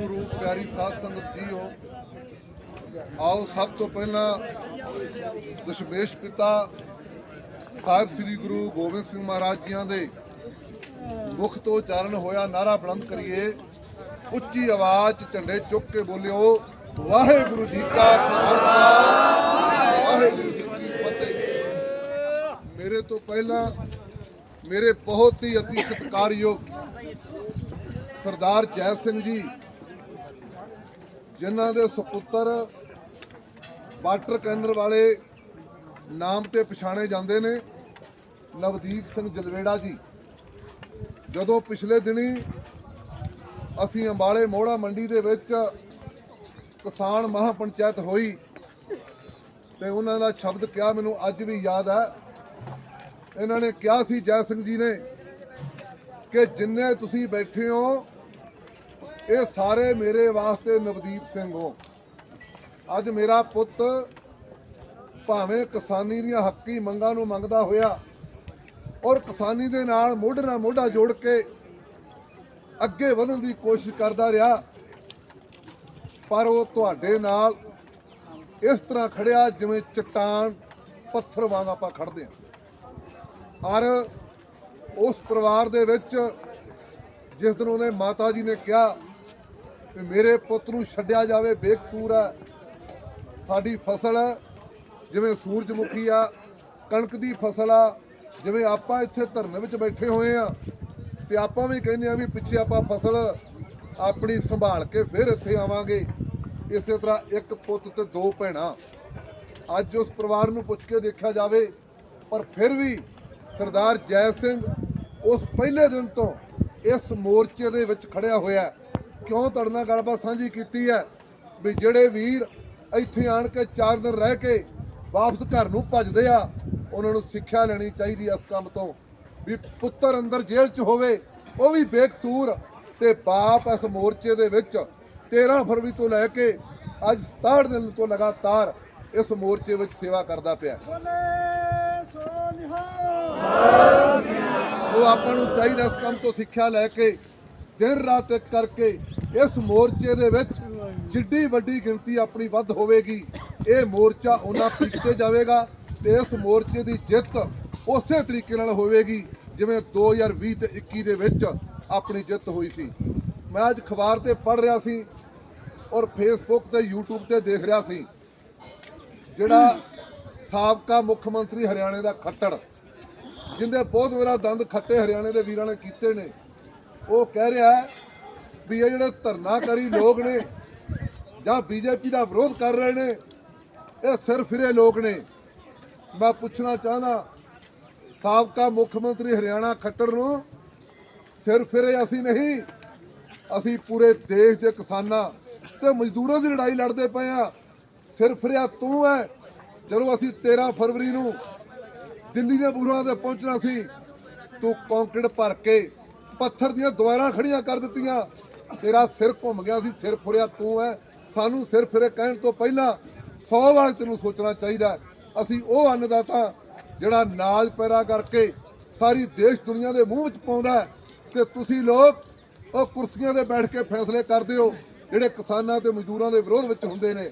ਗੁਰੂ ਪਿਆਰੀ ਸਾਧ ਸੰਗਤ ਜੀਓ, ਆਓ ਸਭ ਤੋਂ ਪਹਿਲਾਂ ਦਸ਼ਮੇਸ਼ ਪਿਤਾ ਸਾਹਿਬ ਸ੍ਰੀ ਗੁਰੂ ਗੋਬਿੰਦ ਸਿੰਘ ਮਹਾਰਾਜ ਜੀਆਂ ਦੇ ਮੁਖ ਤੋਂ ਉਚਾਰਨ ਹੋਇਆ ਨਾਰਾ ਬੁਲੰਦ ਕਰੀਏ। ਉੱਚੀ ਆਵਾਜ਼ 'ਚ ਝੰਡੇ ਚੁੱਕ ਕੇ ਬੋਲਿਓ, ਵਾਹਿਗੁਰੂ ਜੀ ਕਾ ਖਾਲਸਾ, ਵਾਹਿਗੁਰੂ ਜੀ ਕੀ ਫਤਿਹ। ਮੇਰੇ ਤੋਂ ਪਹਿਲਾਂ ਮੇਰੇ ਬਹੁਤ ਹੀ ਅਤੀ ਸਤਿਕਾਰਯੋਗ ਸਰਦਾਰ ਜੈ ਸਿੰਘ ਜੀ ਜਿਨ੍ਹਾਂ ਦੇ ਸੁਪੁੱਤਰ ਵਾਟਰ ਕੈਨਰ ਵਾਲੇ ਨਾਮ ਤੇ ਪਛਾਣੇ ਜਾਂਦੇ ਨੇ ਨਵਦੀਪ ਸਿੰਘ ਜਲਵੇੜਾ ਜੀ। ਜਦੋਂ ਪਿਛਲੇ ਦਿਨੀ ਅਸੀਂ ਅੰਬਾਲੇ ਮੋੜਾ ਮੰਡੀ ਦੇ ਵਿੱਚ ਕਿਸਾਨ ਮਹਾਪੰਚਾਇਤ ਹੋਈ ਤੇ ਉਹਨਾਂ ਦਾ ਸ਼ਬਦ ਕਿਹਾ, ਮੈਨੂੰ ਅੱਜ ਵੀ ਯਾਦ ਹੈ। ਇਹਨਾਂ ਨੇ ਕਿਹਾ ਸੀ, ਜੈ ਸਿੰਘ ਜੀ ਨੇ ਕਿ ਜਿੰਨੇ ਤੁਸੀਂ ਬੈਠੇ ਹੋ ਇਹ ਸਾਰੇ ਮੇਰੇ ਵਾਸਤੇ ਨਵਦੀਪ ਸਿੰਘ ਹੋ। ਅੱਜ ਮੇਰਾ ਪੁੱਤ ਭਾਵੇਂ ਕਿਸਾਨੀ ਦੀਆਂ ਹੱਕੀ ਮੰਗਾਂ ਨੂੰ ਮੰਗਦਾ ਹੋਇਆ ਔਰ ਕਿਸਾਨੀ ਦੇ ਨਾਲ ਮੋਢੇ ਨਾਲ ਮੋਢਾ ਜੋੜ ਕੇ ਅੱਗੇ ਵਧਣ ਦੀ ਕੋਸ਼ਿਸ਼ ਕਰਦਾ ਰਿਹਾ, ਪਰ ਉਹ ਤੁਹਾਡੇ ਨਾਲ ਇਸ ਤਰ੍ਹਾਂ ਖੜਿਆ ਜਿਵੇਂ ਚਟਾਨ ਪੱਥਰ ਵਾਂਗ ਆਪਾਂ ਖੜਦੇ ਹਾਂ। ਔਰ ਉਸ ਪਰਿਵਾਰ ਦੇ ਵਿੱਚ ਜਿਸ ਦਿਨ ਉਹਨੇ ਮਾਤਾ ਜੀ ਨੇ ਕਿਹਾ ਕਿ ਮੇਰੇ ਪੁੱਤ ਨੂੰ ਛੱਡਿਆ ਜਾਵੇ, ਬੇਕਸੂਰ ਹੈ। ਸਾਡੀ ਫਸਲ ਜਿਵੇਂ ਸੂਰਜਮੁਖੀ ਆ, ਕਣਕ ਦੀ ਫਸਲ ਆ, ਜਿਵੇਂ ਆਪਾਂ ਇੱਥੇ ਧਰਨੇ ਵਿੱਚ ਬੈਠੇ ਹੋਏ ਆ, ਤੇ ਆਪਾਂ ਵੀ ਕਹਿੰਦੇ ਆ ਵੀ ਪਿੱਛੇ ਆਪਾਂ ਫਸਲ ਆਪਣੀ ਸੰਭਾਲ ਕੇ ਫਿਰ ਇੱਥੇ ਆਵਾਂਗੇ। ਇਸੇ ਤਰ੍ਹਾਂ ਇੱਕ ਪੁੱਤ ਤੇ ਦੋ ਭੈਣਾਂ। ਅੱਜ ਉਸ ਪਰਿਵਾਰ ਨੂੰ ਪੁੱਛ ਕੇ ਦੇਖਿਆ ਜਾਵੇ, ਪਰ ਫਿਰ ਵੀ ਸਰਦਾਰ ਜੈ ਸਿੰਘ ਉਸ ਪਹਿਲੇ ਦਿਨ ਤੋਂ ਇਸ ਮੋਰਚੇ ਦੇ ਵਿੱਚ ਖੜਿਆ ਹੋਇਆ ਕਿਉਂ ਤੁਹਾਡੇ ਨਾਲ ਗੱਲਬਾਤ ਸਾਂਝੀ ਕੀਤੀ ਹੈ? ਵੀ ਜਿਹੜੇ ਵੀਰ ਇੱਥੇ ਆਣ ਕੇ ਚਾਰ ਦਿਨ ਰਹਿ ਕੇ ਵਾਪਸ ਘਰ ਨੂੰ ਭੱਜਦੇ ਆ ਉਹਨਾਂ ਨੂੰ ਸਿੱਖਿਆ ਲੈਣੀ ਚਾਹੀਦੀ ਇਸ ਕੰਮ ਤੋਂ। ਵੀ ਪੁੱਤਰ ਅੰਦਰ ਜੇਲ੍ਹ 'ਚ ਹੋਵੇ ਉਹ ਵੀ ਬੇਕਸੂਰ ਤੇ ਬਾਪ ਇਸ ਮੋਰਚੇ ਦੇ ਵਿੱਚ 13 ਫਰਵਰੀ ਤੋਂ ਲੈ ਕੇ ਅੱਜ 67 ਦਿਨ ਤੋਂ ਲਗਾਤਾਰ ਇਸ ਮੋਰਚੇ ਵਿੱਚ ਸੇਵਾ ਕਰਦਾ ਪਿਆ। ਸੋ ਆਪਾਂ ਨੂੰ ਚਾਹੀਦਾ ਇਸ ਕੰਮ ਤੋਂ ਸਿੱਖਿਆ ਲੈ ਕੇ ਦਿਨ ਰਾਤ ਇੱਕ ਕਰਕੇ ਇਸ ਮੋਰਚੇ ਦੇ ਵਿੱਚ ਜਿੱਡੀ ਵੱਡੀ ਗਿਣਤੀ ਆਪਣੀ ਵੱਧ ਹੋਵੇਗੀ। ਇਹ ਮੋਰਚਾ ਉਹਨਾਂ ਪੀਕ ਤੇ ਜਾਵੇਗਾ ਤੇ ਇਸ ਮੋਰਚੇ ਦੀ ਜਿੱਤ ਉਸੇ ਤਰੀਕੇ ਨਾਲ ਹੋਵੇਗੀ ਜਿਵੇਂ 2020 ਤੇ 21 ਦੇ ਵਿੱਚ ਆਪਣੀ ਜਿੱਤ ਹੋਈ ਸੀ। ਮੈਂ ਅੱਜ ਅਖਬਾਰ ਤੇ ਪੜ੍ਹ ਰਿਹਾ ਸੀ ਔਰ ਫੇਸਬੁੱਕ ਤੇ YouTube ਤੇ ਦੇਖ ਰਿਹਾ ਸੀ ਜਿਹੜਾ ਸਾਬਕਾ ਮੁੱਖ ਮੰਤਰੀ ਹਰਿਆਣੇ ਦਾ ਖੱਟੜ, ਜਿੰਦੇ ਬਹੁਤ ਮੇਰਾ ਦੰਦ ਖੱਟੇ ਹਰਿਆਣੇ ਦੇ ਵੀਰਾਂ ਨੇ ਕੀਤੇ ਨੇ। ਉਹ ਕਹਿ ਰਿਹਾ ਹੈ ਵੀ ਇਹ ਜਿਹੜੇ ਧਰਨਾਕਾਰੀ ਲੋਕ ਨੇ ਜਾਂ ਬੀਜੇਪੀ ਦਾ ਵਿਰੋਧ ਕਰ ਰਹੇ ਨੇ, ਇਹ ਸਿਰ ਫਿਰੇ ਲੋਕ ਨੇ। ਮੈਂ ਪੁੱਛਣਾ ਚਾਹੁੰਦਾ, ਸਾਬਕਾ ਮੁੱਖ ਮੰਤਰੀ ਹਰਿਆਣਾ ਖੱਟੜ ਨੂੰ ਸਿਰ ਫਿਰੇ ਅਸੀਂ ਨਹੀਂ, ਅਸੀਂ ਪੂਰੇ ਦੇਸ਼ ਦੇ ਕਿਸਾਨਾਂ ਤੇ ਮਜ਼ਦੂਰਾਂ ਦੀ ਲੜਾਈ ਲੜਦੇ ਪਏ ਆ ਸਿਰ ਫਿਰਿਆ ਤੂੰ ਹੈ, ਜਦੋਂ ਅਸੀਂ 13 ਫਰਵਰੀ ਨੂੰ ਦਿੱਲੀ ਦੇ ਬੂਹਾਂ ਤੇ ਪਹੁੰਚਣਾ ਸੀ, ਤੂੰ ਕੰਕਰੀਟ ਭਰ ਕੇ ਪੱਥਰ ਦੀਆਂ ਦੁਆਰਾਂ ਖੜੀਆਂ ਕਰ ਦਿੱਤੀਆਂ। ਤੇਰਾ ਸਿਰ ਘੁੰਮ ਗਿਆ ਸੀ, ਸਿਰ ਫੁਰਿਆ ਤੂੰ ਹੈ ਸਾਨੂੰ ਸਿਰ ਫਿਰੇ ਕਹਿਣ ਤੋਂ ਪਹਿਲਾਂ 100 ਵਾਰ ਤੈਨੂੰ ਸੋਚਣਾ ਚਾਹੀਦਾ ਅਸੀਂ ਉਹ ਅੰਨਦਾਤਾ ਜਿਹੜਾ ਨਾਜ ਪੈਦਾ ਕਰਕੇ ਸਾਰੀ ਦੇਸ਼ ਦੁਨੀਆ ਦੇ ਮੂੰਹ ਵਿੱਚ ਪਾਉਂਦਾ ਹੈ ਤੇ ਤੁਸੀਂ ਲੋਕ ਉਹ ਕੁਰਸੀਆਂ ਤੇ ਬੈਠ ਕੇ ਫੈਸਲੇ ਕਰਦੇ ਹੋ, ਜਿਹੜੇ ਕਿਸਾਨਾਂ ਤੇ ਮਜ਼ਦੂਰਾਂ ਦੇ ਵਿਰੋਧ ਵਿੱਚ ਹੁੰਦੇ ਨੇ।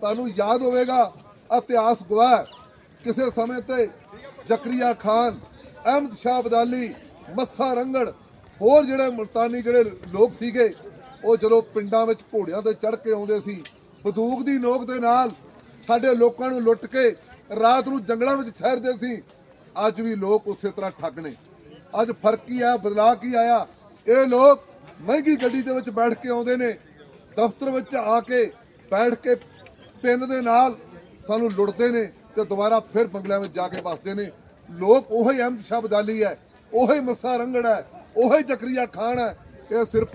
ਤੁਹਾਨੂੰ ਯਾਦ ਹੋਵੇਗਾ, ਇਤਿਹਾਸ ਗਵਾਹ ਕਿਸੇ ਸਮੇਂ ਤੇ ਜ਼ਕਰੀਆ ਖਾਨ, ਅਹਿਮਦ ਸ਼ਾਹ ਬਦਾਲੀ ਮੱਥਾ ਰੰਗੜ ਹੋਰ ਜਿਹੜੇ ਮੁਲਤਾਨੀ ਜਿਹੜੇ ਲੋਕ ਸੀਗੇ, ਉਹ ਜਦੋਂ ਪਿੰਡਾਂ ਵਿੱਚ ਘੋੜਿਆਂ ਤੇ ਚੜ੍ਹ ਕੇ ਆਉਂਦੇ ਸੀ, ਬੰਦੂਕ ਦੀ ਨੋਕ ਦੇ ਨਾਲ ਸਾਡੇ ਲੋਕਾਂ ਨੂੰ ਲੁੱਟ ਕੇ ਰਾਤ ਨੂੰ ਜੰਗਲਾਂ ਵਿੱਚ ਠਹਿਰਦੇ ਸੀ, ਅੱਜ ਵੀ ਲੋਕ ਉਸੇ ਤਰ੍ਹਾਂ ਠੱਗ ਨੇ। ਅੱਜ ਫ਼ਰਕ ਕੀ ਆ, ਬਦਲਾਅ ਕੀ ਆਇਆ? ਇਹ ਲੋਕ ਮਹਿੰਗੀ ਗੱਡੀ ਦੇ ਵਿੱਚ ਬੈਠ ਕੇ ਆਉਂਦੇ ਨੇ, ਦਫ਼ਤਰ ਵਿੱਚ ਆ ਕੇ ਬੈਠ ਕੇ ਪਿੰਨ ਦੇ ਨਾਲ ਸਾਨੂੰ ਲੁੱਟਦੇ ਨੇ ਤੇ ਦੁਬਾਰਾ ਫਿਰ ਬੰਗਲਿਆਂ ਵਿੱਚ ਜਾ ਕੇ ਵੱਸਦੇ ਨੇ। ਲੋਕ ਉਹੀ ਅਹਿਮਦ ਸ਼ਾਹ ਅਬਦਾਲੀ ਹੈ, ਉਹੀ ਮੱਸਾ ਰੰਗੜ ਹੈ ਉਹੀ ਜ਼ਕਰੀਆ ਖਾਨ ਹੈ ਇਹ ਸਿਰਫ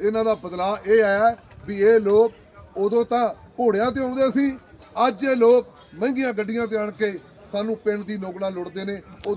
ਇਹਨਾਂ ਦਾ ਬਦਲਾਅ ਇਹ ਆਇਆ ਵੀ ਇਹ ਲੋਕ ਉਦੋਂ ਤਾਂ ਘੋੜਿਆਂ ਤੇ ਆਉਂਦੇ ਸੀ, ਅੱਜ ਇਹ ਲੋਕ ਮਹਿੰਗੀਆਂ ਗੱਡੀਆਂ ਤੇ ਆਣ ਕੇ ਸਾਨੂੰ ਪਿੰਡ ਦੀ ਨੋਕਣਾ ਲੁੱਟਦੇ ਨੇ। ਉਹ